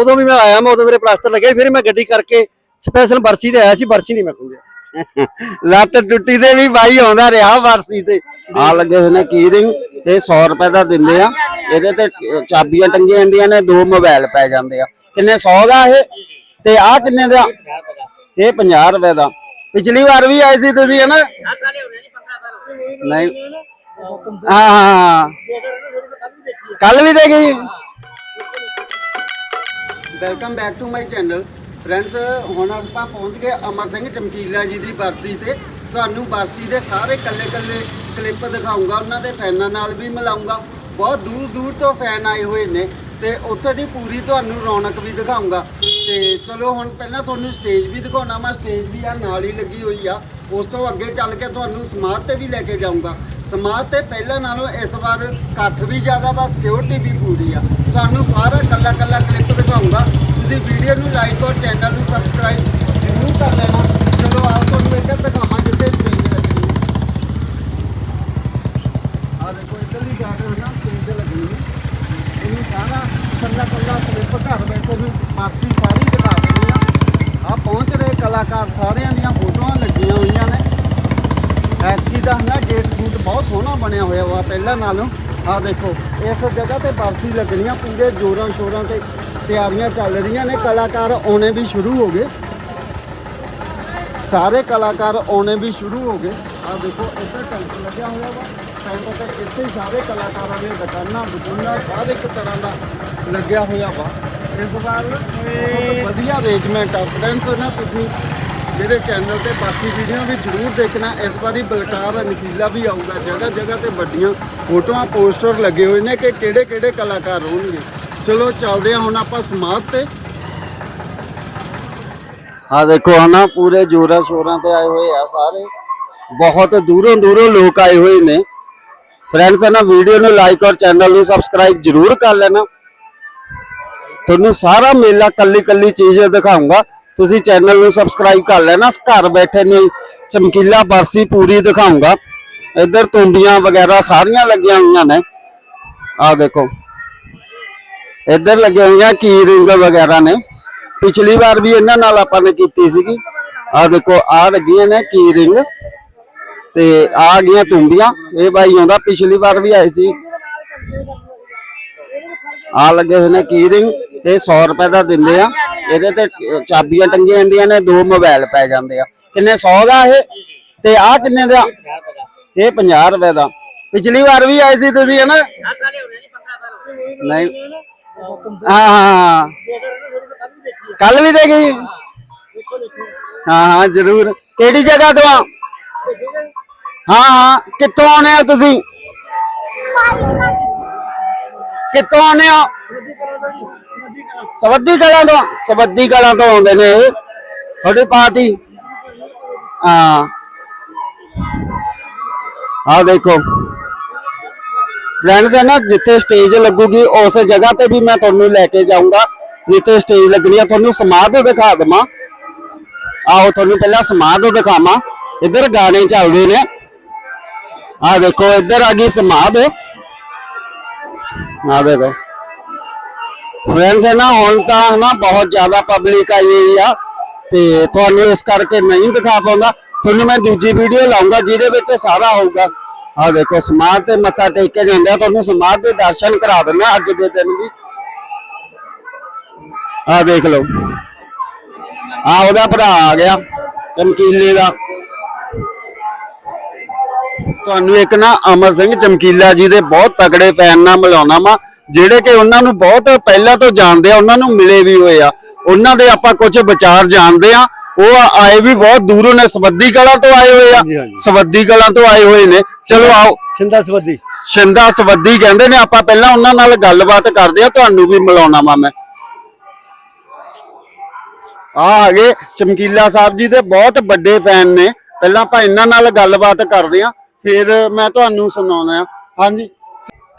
ਉਦੋਂ ਵੀ ਮੈਂ ਆਇਆ, ਮੈਂ ਉਦੋਂ ਮੇਰੇ ਪਲਾਸਟਰ ਲੱਗਿਆ ਫਿਰ ਮੈਂ ਗੱਡੀ ਕਰਕੇ ਸਪੈਸ਼ਲ ਬਰਸੀ ਤੇ ਆਇਆ ਸੀ, ਬਰਸੀ ਨਹੀਂ ਮੈਂ ਖੁੰਝਿਆ ਲੱਤ ਟੁੱਟੀ ਤੇ ਵੀ ਬਾਈ ਆਉਂਦਾ ਰਿਹਾ ਵਰਸੀ ਤੇ। ਆ ਲੱਗੇ ਹੋਏ ਨੇ ਕੀਰਿੰਗ ਤੇ 100 ਰੁਪਏ ਦਾ ਦਿੰਦੇ ਆ। ਇਹਦੇ ਤੇ ਚਾਬੀਆਂ ਟੰਗੀਆਂ ਜਾਂਦੀਆਂ ਨੇ, ਦੋ ਮੋਬਾਈਲ ਪੈ ਜਾਂਦੇ ਆ। ਕਿੰਨੇ 100 ਦਾ ਇਹ? ਤੇ ਆ ਕਿੰਨੇ ਦਾ? ਇਹ 50 ਰੁਪਏ ਦਾ। ਪਿਛਲੀ ਵਾਰ ਵੀ ਆਏ ਸੀ ਤੁਸੀਂ, ਹਨਾ? ਨਹੀਂ। ਹਾਂ ਹਾਂ ਕੱਲ ਵੀ ਦੇ ਗਈ welcome back to my channel friends ਹੁਣ ਆਪਾਂ ਪਹੁੰਚ ਗਏ ਅਮਰ ਸਿੰਘ ਚਮਕੀਲਾ ਜੀ ਦੀ ਬਰਸੀ ਤੇ। ਤੁਹਾਨੂੰ ਬਰਸੀ ਦੇ ਸਾਰੇ ਕੱਲੇ ਕੱਲੇ ਕਲਿੱਪ ਦਿਖਾਉਂਗਾ, ਉਹਨਾਂ ਦੇ ਫੈਨਾਂ ਨਾਲ ਵੀ ਮਿਲਾਉਂਗਾ। ਬਹੁਤ ਦੂਰ ਦੂਰ ਤੋਂ ਫੈਨ ਆਏ ਹੋਏ ਨੇ ਤੇ ਉੱਥੇ ਦੀ ਪੂਰੀ ਤੁਹਾਨੂੰ ਰੌਣਕ ਵੀ ਦਿਖਾਉਂਗਾ। ਤੇ ਚਲੋ ਹੁਣ ਪਹਿਲਾਂ ਤੁਹਾਨੂੰ ਸਟੇਜ ਵੀ ਦਿਖਾਉਣਾ, ਮੈਂ ਸਟੇਜ ਵੀ ਆ, ਨਾਲ ਹੀ ਲੱਗੀ ਹੋਈ ਆ। ਉਸ ਤੋਂ ਅੱਗੇ ਚੱਲ ਕੇ ਤੁਹਾਨੂੰ ਸਮਾਧ ਤੇ ਵੀ ਲੈ ਕੇ ਜਾਊਂਗਾ। ਸਮਾਜ ਤੇ ਪਹਿਲਾਂ ਨਾਲੋਂ ਇਸ ਵਾਰ ਇਕੱਠ ਵੀ ਜ਼ਿਆਦਾ ਵਾ ਸਿਕਿਉਰਿਟੀ ਵੀ ਪੂਰੀ ਆ। ਤੁਹਾਨੂੰ ਸਾਰਾ ਕੱਲਾ ਕੱਲਾ ਕਲਿੱਪ ਦਿਖਾਊਂਗਾ ਤੁਸੀਂ ਵੀਡੀਓ ਨੂੰ ਲਾਈਕ ਔਰ ਚੈਨਲ ਨੂੰ ਸਬਸਕ੍ਰਾਈਬ ਜ਼ਰੂਰ ਕਰ ਲੈਣਾ। ਚਲੋ ਆਓ ਤੁਹਾਨੂੰ ਇੱਧਰ ਦਿਖਾਵਾਂ ਜਿੱਥੇ ਸਟੇਜ ਲੱਗੀ ਆ। ਦੇਖੋ, ਇੱਧਰਲੀ ਸਾਈਡ ਹੈ ਨਾ ਸਟੇਜ ਤੇ ਲੱਗੀ ਹੋਈ। ਇਹਨੂੰ ਸਾਰਾ ਕੱਲਾ ਕੱਲਾ ਕਲਿੱਪ ਘਰ ਬੈਠੇ ਨੂੰ ਮਾਰਸੀ ਸਾਰੀ ਦਿਖਾ ਦਿੰਦੇ ਆ। ਆ ਪਹੁੰਚ ਰਹੇ ਕਲਾਕਾਰ ਸਾਰਿਆਂ ਦੀਆਂ ਫੋਟੋਆਂ ਲੱਗੀਆਂ ਹੋਈਆਂ ਨੇ। ਐਤਕੀ ਦਾ ਨਾ ਗੇਟ ਗੂਟ ਬਹੁਤ ਸੋਹਣਾ ਬਣਿਆ ਹੋਇਆ ਵਾ, ਪਹਿਲਾਂ ਨਾਲੋਂ। ਆ ਦੇਖੋ, ਇਸ ਜਗ੍ਹਾ ਤੇ ਬਰਸੀ ਆ ਪੂਰੇ ਜੋਰਾਂ ਸ਼ੋਰਾਂ ਤੇ ਤਿਆਰੀਆਂ ਚੱਲ ਰਹੀਆਂ ਨੇ, ਕਲਾਕਾਰ ਆਉਣੇ ਵੀ ਸ਼ੁਰੂ ਹੋ ਗਏ। ਸਾਰੇ ਕਲਾਕਾਰ ਆਉਣੇ ਵੀ ਸ਼ੁਰੂ ਹੋ ਗਏ। ਆ ਦੇਖੋ, ਇੱਧਰ ਟੈਂਟ ਲੱਗਿਆ ਹੋਇਆ ਵਾ। ਟੈਂਟ ਤੇ ਇੱਥੇ ਹੀ ਸਾਰੇ ਕਲਾਕਾਰਾਂ ਦੀਆਂ ਦੁਕਾਨਾਂ ਬੁਟੂਨਾਂ ਸਾਰੇ ਇੱਕ ਤਰ੍ਹਾਂ ਦਾ ਲੱਗਿਆ ਹੋਇਆ ਵਾ। ਇਸ ਵਾਰ ਵਧੀਆ ਅਰੇਂਜਮੈਂਟ ਆ। ਫਰੈਂਡਸ ਨਾ ਤੁਸੀਂ ਮੇਰੇ ਚੈਨਲ ਤੇ ਬਾਕੀ ਵੀਡੀਓ ਵੀ ਜ਼ਰੂਰ ਦੇਖਣਾ। ਇਸ ਵਾਰੀ ਬਲਕਾਰ ਨਕੀਲਾ ਵੀ ਆਊਗਾ। ਜਗ੍ਹਾ ਜਗ੍ਹਾ ਤੇ ਵੱਡੀਆਂ ਫੋਟੋਆਂ ਪੋਸਟਰ ਲੱਗੇ ਹੋਏ ਨੇ ਕਿ ਕਿਹੜੇ ਕਿਹੜੇ ਕਲਾਕਾਰ ਹੋਣਗੇ ਚਲੋ ਚੱਲਦੇ ਹਾਂ ਹੁਣ ਆਪਾਂ ਸਮਾਧ ਤੇ। ਆ ਦੇਖੋ ਹਨਾ, ਪੂਰੇ ਜੋਰਾਂ ਸ਼ੋਰਾਂ ਤੇ ਆਏ ਹੋਏ ਆ ਸਾਰੇ। ਬਹੁਤ ਦੂਰੋਂ ਦੂਰੋਂ ਲੋਕ ਆਏ ਹੋਏ ਨੇ। ਫਰੈਂਡਸ ਨਾ ਵੀਡੀਓ ਨੂੰ ਲਾਈਕ ਔਰ ਚੈਨਲ ਨੂੰ ਸਬਸਕ੍ਰਾਈਬ ਜ਼ਰੂਰ ਕਰ ਲੈਣਾ। ਤੁਹਾਨੂੰ ਸਾਰਾ ਮੇਲਾ ਕੱਲੀ ਕੱਲੀ ਚੀਜ਼ ਦਿਖਾਉਂਗਾ ਤੁਸੀਂ ਚੈਨਲ ਨੂੰ ਸਬਸਕ੍ਰਾਈਬ ਕਰ ਲੈਣਾ, ਘਰ ਬੈਠੇ ਨੂੰ ਚਮਕੀਲਾ ਬਰਸੀ ਪੂਰੀ ਦਿਖਾਉਂਗਾ ਇੱਧਰ ਤੁੰਬੀਆਂ ਵਗੈਰਾ ਸਾਰੀਆਂ ਲੱਗੀਆਂ ਹੋਈਆਂ ਨੇ। ਆਹ ਦੇਖੋ। ਇੱਧਰ ਲੱਗੇ ਹੋਈਆਂ ਕੀ ਰਿੰਗ ਵਗੈਰਾ ਨੇ। ਪਿਛਲੀ ਵਾਰ ਵੀ ਇਹਨਾਂ ਨਾਲ ਆਪਾਂ ਨੇ ਕੀਤੀ ਸੀਗੀ। ਆਹ ਦੇਖੋ ਆਹ ਲੱਗੀਆਂ ਨੇ ਕੀ ਰਿੰਗ। ਤੇ ਆ ਗਈਆਂ ਤੁੰਬੀਆਂ। ਇਹ ਬਾਈ ਆਉਂਦਾ ਪਿਛਲੀ ਵਾਰ ਵੀ ਆਏ ਸੀ। ਆ ਲੱਗੇ ਹੋਏ ਨੇ ਕੀ ਰਿੰਗ। ਇਹ 100 ਰੁਪਏ ਦਾ ਦਿੰਦੇ ਆ। ਇਹਦੇ ਤੇ ਚਾਬੀਆਂ ਟੰਗੀਆਂ ਜਾਂਦੀਆਂ ਨੇ ਦੋ ਮੋਬਾਈਲ ਪੈ ਜਾਂਦੇ ਆ। ਕਿੰਨੇ 100 ਦਾ ਇਹ? ਤੇ ਆ ਕਿੰਨੇ ਦਾ? ਇਹ 50 ਰੁਪਏ ਦਾ। ਪਿਛਲੀ ਵਾਰ ਵੀ ਆਏ ਸੀ ਤੁਸੀਂ ਹਨਾ? ਨਹੀਂ। ਹਾਂ ਹਾਂ ਕੱਲ ਵੀ ਦੇ ਗਈ ਹਾਂ ਹਾਂ, ਜ਼ਰੂਰ। ਕਿਹੜੀ ਜਗ੍ਹਾ ਤੋਂ ਆ? ਹਾਂ ਹਾਂ। ਕਿੱਥੋਂ ਆਉਣੇ ਆ ਤੁਸੀਂ? ਕਿੱਥੋਂ ਆਉਣੇ ਆ ਸਵੱਦੀ ਕਲਾਂ ਤੋਂ। ਸਵੱਦੀ ਕਲਾਂ ਤੋਂ ਆਉਂਦੇ ਨੇ ਤੁਹਾਡੀ ਪਾਰਟੀ। ਹਾਂ। ਆ ਦੇਖੋ। ਫਰੈਂਡਸ ਹੈ ਨਾ, ਜਿੱਥੇ ਸਟੇਜ ਲੱਗੂਗੀ, ਉਸ ਜਗ੍ਹਾ ਤੇ ਵੀ ਮੈਂ ਤੁਹਾਨੂੰ ਲੈ ਕੇ ਜਾਊਂਗਾ। ਜਿੱਥੇ ਸਟੇਜ ਲੱਗਣੀ ਆ, ਤੁਹਾਨੂੰ ਸਮਾਧ ਦਿਖਾ ਦਵਾਂ। ਆਓ, ਤੁਹਾਨੂੰ ਪਹਿਲਾਂ ਸਮਾਧ ਦਿਖਾਵਾਂ। ਇੱਧਰ ਗਾਣੇ ਚੱਲਦੇ ਨੇ। ਆ ਦੇਖੋ, ਇੱਧਰ ਆ ਗਈ ਸਮਾਧ। ਆ ਦੇਖੋ। ਫਰੈਂਡਸ ਹੈ ਨਾ, ਹੁਣ ਤਾਂ ਹਨਾ ਬਹੁਤ ਜ਼ਿਆਦਾ ਪਬਲਿਕ ਆਈ ਆ। ਤੇ ਤੁਹਾਨੂੰ ਇਸ ਕਰਕੇ ਨਹੀਂ ਦਿਖਾ ਪਾਉਂਦਾ। ਤੁਹਾਨੂੰ ਮੈਂ ਦੂਜੀ ਵੀਡੀਓ ਲਾਉਂਗਾ, ਜਿਹਦੇ ਵਿੱਚ ਸਾਰਾ ਹੋਊਗਾ। ਆ ਦੇਖੋ, ਸਮਾਧ ਤੇ ਮੱਥਾ ਟੇਕ ਕੇ ਜਾਂਦਾ ਤੁਹਾਨੂੰ ਸਮਾਧ ਦੇ ਦਰਸ਼ਨ ਕਰਾ ਦਿੰਦਾ ਅੱਜ ਦੇ ਦਿਨ ਵੀ। ਆ ਦੇਖ ਲਓ। ਆ ਉਹਦਾ ਭਰਾ ਆ ਗਿਆ, ਚਮਕੀਲੇ ਦਾ। ਤੁਹਾਨੂੰ ਇੱਕ ਨਾ ਅਮਰ ਸਿੰਘ ਚਮਕੀਲਾ ਜੀ ਦੇ ਬਹੁਤ ਤਕੜੇ ਫੈਨ ਨਾਲ ਮਿਲਾਉਣਾ ਵਾ, ਜਿਹੜੇ ਕਿ ਉਹਨਾਂ ਨੂੰ ਬਹੁਤ ਪਹਿਲਾਂ ਤੋਂ ਜਾਣਦੇ ਆ, ਉਹਨਾਂ ਨੂੰ ਮਿਲੇ ਵੀ ਹੋਏ ਆ। ਉਹਨਾਂ ਦੇ ਆਪਾਂ ਕੁਝ ਵਿਚਾਰ ਜਾਣਦੇ ਆ। ਉਹ ਆਏ ਵੀ ਬਹੁਤ ਦੂਰੋਂ ਨੇ ਸਵੱਦੀ ਕਲਾਂ ਤੋਂ ਆਏ ਹੋਏ ਆ। ਸਵੱਦੀ ਕਲਾਂ ਤੋਂ ਆਏ ਹੋਏ ਨੇ। ਚਲੋ ਆਓ। ਸਿੰਦਾ ਸਵੱਦੀ। ਸ਼ਿੰਦਾ ਸਵੱਦੀ ਕਹਿੰਦੇ ਨੇ ਆਪਾਂ ਪਹਿਲਾਂ ਉਹਨਾਂ ਨਾਲ ਗੱਲਬਾਤ ਕਰਦੇ ਆ ਤੁਹਾਨੂੰ ਵੀ ਮਿਲਾਉਣਾ ਵਾ ਮੈਂ। ਆ ਆ ਗਏ ਚਮਕੀਲਾ ਸਾਹਿਬ ਜੀ ਦੇ ਬਹੁਤ ਵੱਡੇ ਫੈਨ ਨੇ। ਪਹਿਲਾਂ ਆਪਾਂ ਇਹਨਾਂ ਨਾਲ ਗੱਲਬਾਤ ਕਰਦੇ ਆ ਫਿਰ ਮੈਂ ਤੁਹਾਨੂੰ ਸੁਣਾਉਣਾ ਹਾਂਜੀ।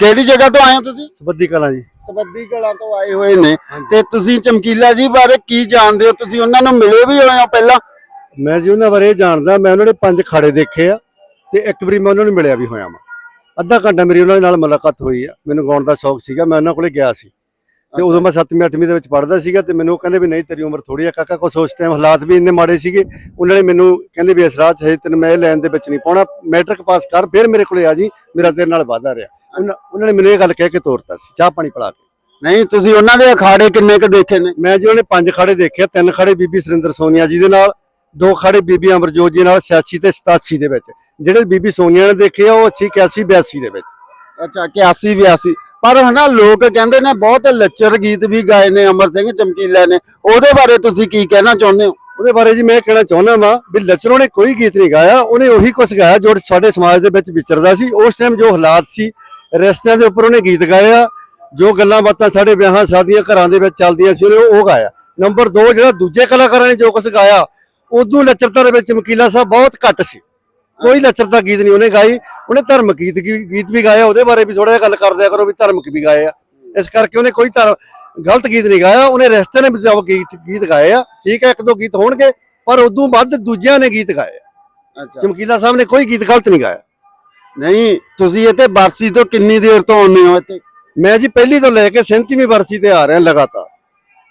ਕਿਹੜੀ ਜਗ੍ਹਾ ਤੋਂ ਆਏ ਹੋ ਤੁਸੀਂ? ਸਵੱਦੀ ਕਲਾਂ ਜੀ। ਸਬੱਦੀ ਕਲਾਂ ਤੋਂ ਆਏ ਹੋਏ ਨੇ। ਤੇ ਤੁਸੀਂ ਚਮਕੀਲਾ ਜੀ ਬਾਰੇ ਕੀ ਜਾਣਦੇ ਹੋ? ਤੁਸੀਂ ਉਹਨਾਂ ਨੂੰ ਮਿਲੇ ਵੀ ਹੋਏ ਹੋ ਪਹਿਲਾਂ? ਮੈਂ ਜੀ ਉਹਨਾਂ ਬਾਰੇ ਜਾਣਦਾ ਮੈਂ ਉਹਨਾਂ ਦੇ ਪੰਜ ਖਾੜੇ ਦੇਖੇ ਆ ਤੇ ਇੱਕ ਵਾਰੀ ਮੈਂ ਉਹਨਾਂ ਨੂੰ ਮਿਲਿਆ ਵੀ ਹੋਇਆ ਵਾਂ। ਅੱਧਾ ਘੰਟਾ ਮੇਰੀ ਉਹਨਾਂ ਨਾਲ ਮੁਲਾਕਾਤ ਹੋਈ ਆ। ਮੈਨੂੰ ਗਾਉਣ ਦਾ ਸ਼ੌਕ ਸੀਗਾ ਮੈਂ ਉਹਨਾਂ ਕੋਲੇ ਗਿਆ ਸੀ। ਤੇ ਉਦੋਂ ਮੈਂ 7ਵੀਂ 8ਵੀਂ ਦੇ ਵਿੱਚ ਪੜ੍ਹਦਾ ਸੀਗਾ ਤੇ ਮੈਨੂੰ ਕਹਿੰਦੇ ਵੀ ਨਹੀਂ ਤੇਰੀ ਉਮਰ ਥੋੜੀ ਆ ਕਾਕਾ ਕੁਛ ਉਸ ਟਾਈਮ ਹਾਲਾਤ ਵੀ ਇੰਨੇ ਮਾੜੇ ਸੀਗੇ। ਉਹਨਾਂ ਨੇ ਮੈਨੂੰ ਕਹਿੰਦੇ ਵੀ ਇਸ ਰਾਹ 'ਚ ਹੈ ਤੈਨੂੰ ਮੈਂ ਲਾਈਨ ਦੇ ਵਿੱਚ ਨਹੀਂ ਪਾਉਣਾ ਮੈਟ੍ਰਿਕ ਪਾਸ ਕਰ ਫਿਰ ਮੇਰੇ ਕੋਲੇ ਆ ਜੀ ਮੇਰਾ ਤੇਰੇ ਨਾਲ ਵਾਅਦਾ ਰਿਹਾ। ਉਹਨਾਂ ਨੇ ਮੈਨੂੰ ਇਹ ਗੱਲ ਕਹਿ ਕੇ ਤੋਰਤਾ ਸੀ ਚਾਹ ਪਾਣੀ ਪਿਲਾ ਕੇ। ਨਹੀਂ ਤੁਸੀਂ ਉਹਨਾਂ ਦੇ ਅਖਾੜੇ ਕਿੰਨੇ ਕ ਦੇਖੇ ਨੇ? ਮੈਂ ਜੀ ਉਹਨੇ ਪੰਜ ਖਾੜੇ ਦੇਖੇ ਤਿੰਨ ਖਾੜੇ ਬੀਬੀ ਸੁਰਿੰਦਰ ਸੋਨੀਆ ਜੀ ਦੇ ਨਾਲ ਦੋ ਖਾੜੇ ਬੀਬੀ ਅਮਰਜੋਤ ਜੀ ਨਾਲ 86 ਤੇ 87 ਦੇ ਵਿੱਚ। ਜਿਹੜੇ ਬੀਬੀ ਸੋਨੀਆ ਨੇ ਦੇਖੇ ਆ ਉਹ 80 81 82 ਦੇ ਵਿੱਚ। ਅੱਛਾ 81 82 ਪਰ ਹਨਾ, ਲੋਕ ਕਹਿੰਦੇ ਨੇ ਬਹੁਤ ਲੱਚਰ ਗੀਤ ਵੀ ਗਾਏ ਨੇ, ਅਮਰ ਸਿੰਘ ਚਮਕੀਲਾ ਨੇ। ਉਹਦੇ ਬਾਰੇ ਤੁਸੀਂ ਕੀ ਕਹਿਣਾ ਚਾਹੁੰਦੇ ਹੋ? ਉਹਦੇ ਬਾਰੇ ਜੀ ਮੈਂ ਕਹਿਣਾ ਚਾਹੁੰਦਾ ਵਾਂ ਵੀ ਲਚਰੋਂ ਨੇ ਕੋਈ ਗੀਤ ਨਹੀਂ ਗਾਇਆ, ਉਹਨੇ ਉਹੀ ਕੁਝ ਗਾਇਆ ਜੋ ਸਾਡੇ ਸਮਾਜ ਦੇ ਵਿੱਚ ਵਿਚਰਦਾ ਸੀ। ਉਸ ਟਾਈਮ ਜੋ ਹਾਲਾਤ ਸੀ, ਰਸਤਿਆਂ ਦੇ ਉੱਪਰ ਉਹਨੇ ਗੀਤ ਗਾਇਆ, ਜੋ ਗੱਲਾਂ ਬਾਤਾਂ ਸਾਡੇ ਵਿਆਹਾਂ, ਸ਼ਾਦੀਆਂ, ਘਰਾਂ ਦੇ ਵਿੱਚ ਚੱਲਦੀਆਂ ਸੀ, ਉਹਨੇ ਉਹ ਗਾਇਆ। ਨੰਬਰ 2 ਜਿਹੜਾ ਦੂਜੇ ਕਲਾਕਾਰਾਂ ਨੇ ਜੋ ਕੁਝ ਗਾਇਆ, ਉਦੋਂ ਲੱਚਰਤਾ ਦੇ ਵਿੱਚ ਚਮਕੀਲਾ ਸਾਹਿਬ ਬਹੁਤ ਘੱਟ ਸੀ। ਕੋਈ ਲੱਚਰਤਾ ਗੀਤ ਨਹੀਂ ਉਹਨੇ ਗਾਈ। ਉਹਨੇ ਧਰਮਕ ਗੀਤ ਗੀਤ ਵੀ ਗਾਇਆ ਉਹਦੇ ਬਾਰੇ ਵੀ ਥੋੜਾ ਜਿਹਾ ਗੱਲ ਕਰ ਦਿਆ ਕਰੋ ਵੀ ਧਰਮਕ ਵੀ ਗਾਏ ਆ। ਇਸ ਕਰਕੇ ਉਹਨੇ ਕੋਈ ਧਰਮ ਗਲਤ ਗੀਤ ਨਹੀਂ ਗਾਇਆ। ਉਹਨੇ ਰਸਤੇ ਨੇ ਬਚਾਓ ਗੀਤ ਗੀਤ ਗਾਏ ਆ। ਠੀਕ ਹੈ ਇੱਕ ਦੋ ਗੀਤ ਹੋਣਗੇ ਪਰ ਉਦੋਂ ਵੱਧ ਦੂਜਿਆਂ ਨੇ ਗੀਤ ਗਾਏ। ਅੱਛਾ। ਚਮਕੀਲਾ ਸਾਹਿਬ ਨੇ ਕੋਈ ਗੀਤ ਗਲਤ ਨਹੀਂ ਗਾਇਆ। ਨਹੀਂ ਤੁਸੀਂ ਇੱਥੇ ਬਰਸੀ ਤੋਂ ਕਿੰਨੀ ਦੇਰ ਤੋਂ ਆਉਂਦੇ ਹੋ ਇੱਥੇ? ਮੈਂ ਜੀ ਪਹਿਲੀ ਤੋਂ ਲੈ ਕੇ 37ਵੀਂ ਵਰਸੀ ਤੇ ਆ ਰਿਹਾ ਲਗਾਤਾਰ।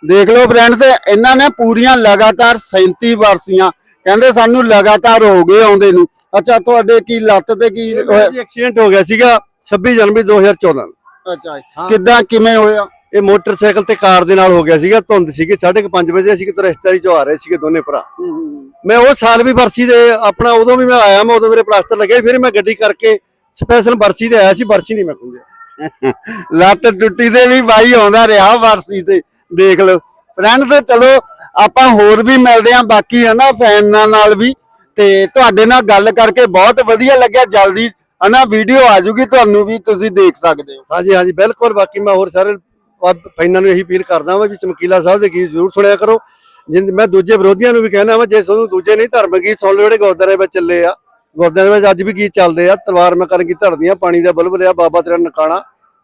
ਦੇਖ ਲਓ ਫਰੈਂਡਸ ਇਹਨਾਂ ਨੇ ਪੂਰੀਆਂ ਲਗਾਤਾਰ 37 ਵਰਸੀਆਂ ਕਹਿੰਦੇ ਸਾਨੂੰ ਲਗਾਤਾਰ ਹੋ ਗਏ ਆਉਂਦੇ ਨੂੰ। ਅੱਛਾ ਤੁਹਾਡੇ ਕੀ ਲੱਤ ਤੇ ਕੀ ਹੋਇਆ? ਐਕਸੀਡੈਂਟ ਹੋ ਗਿਆ ਸੀਗਾ 26 ਜਨਵਰੀ 2014 ਨੂੰ। ਅੱਛਾ ਜੀ। ਕਿੱਦਾਂ ਕਿਵੇਂ ਹੋਇਆ? ਇਹ ਮੋਟਰਸਾਈਕਲ ਤੇ ਕਾਰ ਦੇ ਨਾਲ ਹੋ ਗਿਆ ਸੀਗਾ ਧੁੰਦ ਸੀਗੀ 5:30 ਵਜੇ ਅਸੀਂ ਕਿਤੇ ਰਿਸ਼ਤੇਦਾਰੀ ਚੋਂ ਆ ਰਹੇ ਸੀਗੇ ਦੋਨੇ ਭਰਾ। ਮੈਂ ਉਹ ਸਾਲ ਵੀ ਵਰਸੀ ਦੇ ਆਪਣਾ ਉਦੋਂ ਵੀ ਮੈਂ ਆਇਆ ਮੈਂ ਉਦੋਂ ਮੇਰੇ ਪਲਾਸਟਰ ਲੱਗੇ ਫਿਰ ਮੈਂ ਗੱਡੀ ਕਰਕੇ ਸਪੈਸ਼ਲ ਵਰਸੀ ਤੇ ਆਇਆ ਸੀ ਵਰਸੀ ਨਹੀਂ ਮੈਂ ਖੁੰਝਿਆ। ਲੱਤ ਟੁੱਟੀ ਤੇ ਵੀ ਬਾਈ ਆਉਂਦਾ ਰਿਹਾ ਵਰਸੀ ਤੇ ਦੇਖ ਲਓ। ਫਰੈਂਡਸ ਚਲੋ ਆਪਾਂ ਹੋਰ ਵੀ ਮਿਲਦੇ ਆਂ ਬਾਕੀ ਹਨਾ ਫੈਨਾਂ ਨਾਲ ਵੀ। ਤੇ ਤੁਹਾਡੇ ਨਾਲ ਗੱਲ ਕਰਕੇ ਬਹੁਤ ਵਧੀਆ ਲੱਗਿਆ। ਜਲਦੀ ਹਨਾ ਵੀਡੀਓ ਆ ਜੂਗੀ, ਤੁਹਾਨੂੰ ਵੀ ਤੁਸੀਂ ਦੇਖ ਸਕਦੇ ਹੋ। ਹਾਂਜੀ ਹਾਂਜੀ, ਬਿਲਕੁਲ। ਬਾਕੀ ਮੈਂ ਹੋਰ ਸਾਰੇ ਫੈਨਾਂ ਨੂੰ ਇਹੀ ਅਪੀਲ ਕਰਦਾ ਹਾਂ ਵੀ ਚਮਕੀਲਾ ਸਾਹਿਬ ਦੇ ਗੀਤ ਜ਼ਰੂਰ ਸੁਣਿਆ ਕਰੋ। ਮੈਂ ਦੂਜੇ ਵਿਰੋਧੀਆਂ ਨੂੰ ਵੀ ਕਹਿਣਾ ਵਾ, ਜੇ ਤੁਹਾਨੂੰ ਦੂਜੇ ਨਹੀਂ ਧਾਰਮਿਕ ਗੀਤ ਸੁਣ ਲਓ ਜਿਹੜੇ ਗੁਰਦੁਆਰੇ ਵਿੱਚ ਚੱਲੇ ਆ, ਗੁਰਦੁਆਰੇ ਵਿੱਚ ਅੱਜ ਵੀ ਗੀਤ ਚੱਲਦੇ ਆ, ਤਲਵਾਰ ਮੈਂ ਕਰਨ ਕੀ ਧਰਦੀਆਂ ਪਾਣੀ ਦਾ ਬੁਲਬੁਲ ਆ ਬਾਬਾ ਤੇਰਾ ਨਕਾਣਾ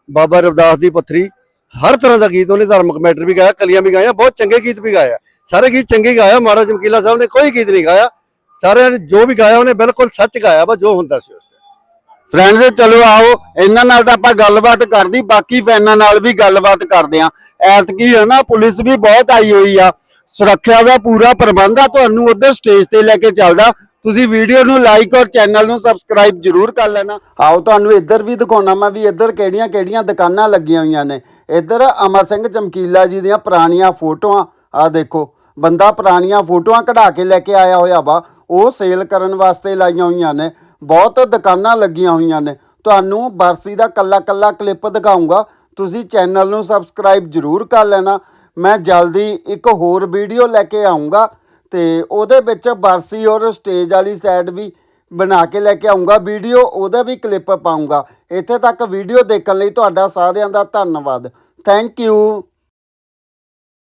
ਬਾਬਾ ਰਵਿਦਾਸ ਦੀ ਪੱਥਰੀ, ਹਰ ਤਰ੍ਹਾਂ ਦਾ ਗੀਤ ਉਹਨੇ ਧਾਰਮਿਕ ਮੈਟਰ ਵੀ ਗਾਇਆ, ਕਲੀਆਂ ਵੀ ਗਾਇਆ ਬਹੁਤ ਚੰਗੇ ਗੀਤ ਵੀ ਗਾਇਆ ਸਾਰੇ ਗੀਤ ਚੰਗੇ ਗਾਇਆ ਮਹਾਰਾਜ ਚਮਕੀਲਾ ਸਾਹਿਬ ਨੇ ਕੋਈ ਗੀਤ ਨਹੀਂ ਗਾਇਆ। ਸਾਰਿਆਂ ਨੇ ਜੋ ਵੀ ਗਾਇਆ ਉਹਨੇ ਬਿਲਕੁਲ ਸੱਚ ਗਾਇਆ ਵਾ ਜੋ ਹੁੰਦਾ ਸੀ ਉਸ time। ਫਰੈਂਡਸ ਚਲੋ ਆਓ ਇਹਨਾਂ ਨਾਲ ਤਾਂ ਆਪਾਂ ਗੱਲਬਾਤ ਕਰਦੀ ਬਾਕੀ ਫੈਨਾਂ ਨਾਲ ਵੀ ਗੱਲਬਾਤ ਕਰਦੇ ਆਂ। ਐਤਕੀ ਹੈ ਨਾ ਪੁਲਿਸ ਵੀ ਬਹੁਤ ਆਈ ਹੋਈ ਆ। ਸੁਰੱਖਿਆ ਦਾ ਪੂਰਾ ਪ੍ਰਬੰਧ ਆ ਤੁਹਾਨੂੰ ਉਧਰ ਸਟੇਜ ਤੇ ਲੈ ਕੇ ਚੱਲਦਾ। ਤੁਸੀਂ ਵੀਡੀਓ ਨੂੰ ਲਾਈਕ ਔਰ ਚੈਨਲ ਨੂੰ ਸਬਸਕ੍ਰਾਈਬ ਜਰੂਰ ਕਰ ਲੈਣਾ। ਆਓ ਤੁਹਾਨੂੰ ਇੱਧਰ ਵੀ ਦਿਖਾਉਣਾ ਮੈਂ ਵੀ ਇੱਧਰ ਕਿਹੜੀਆਂ ਕਿਹੜੀਆਂ ਦੁਕਾਨਾਂ ਲੱਗੀਆਂ ਹੋਈਆਂ ਨੇ। ਇੱਧਰ ਅਮਰ ਸਿੰਘ ਚਮਕੀਲਾ ਜੀ ਦੀਆਂ ਪੁਰਾਣੀਆਂ ਫੋਟੋਆਂ ਆ ਦੇਖੋ ਬੰਦਾ ਪੁਰਾਣੀਆਂ ਫੋਟੋਆਂ ਕਢਾ ਕੇ ਲੈ ਕੇ ਆਇਆ ਹੋਇਆ ਵਾ। ਉਹ ਸੇਲ ਕਰਨ ਵਾਸਤੇ ਲਾਈਆਂ ਹੋਈਆਂ ਨੇ, ਬਹੁਤ ਦੁਕਾਨਾਂ ਲੱਗੀਆਂ ਹੋਈਆਂ ਨੇ। ਤੁਹਾਨੂੰ ਬਰਸੀ ਦਾ ਕੱਲਾ ਕੱਲਾ ਕਲਿੱਪ ਦਿਖਾਉਂਗਾ ਤੁਸੀਂ ਚੈਨਲ ਨੂੰ ਸਬਸਕ੍ਰਾਈਬ ਜਰੂਰ ਕਰ ਲੈਣਾ। ਮੈਂ ਜਲਦੀ ਇੱਕ ਹੋਰ ਵੀਡੀਓ ਲੈ ਕੇ ਆਉਂਗਾ ਤੇ ਉਹਦੇ ਵਿੱਚ ਬਰਸੀ ਔਰ ਸਟੇਜ ਵਾਲੀ ਸਾਈਡ ਵੀ ਬਣਾ ਕੇ ਲੈ ਕੇ ਆਉਂਗਾ ਵੀਡੀਓ ਉਹਦਾ ਵੀ ਕਲਿੱਪ ਪਾਉਂਗਾ ਇੱਥੇ ਤੱਕ ਵੀਡੀਓ ਦੇਖਣ ਲਈ ਤੁਹਾਡਾ ਸਾਰਿਆਂ ਦਾ ਧੰਨਵਾਦ। Thank you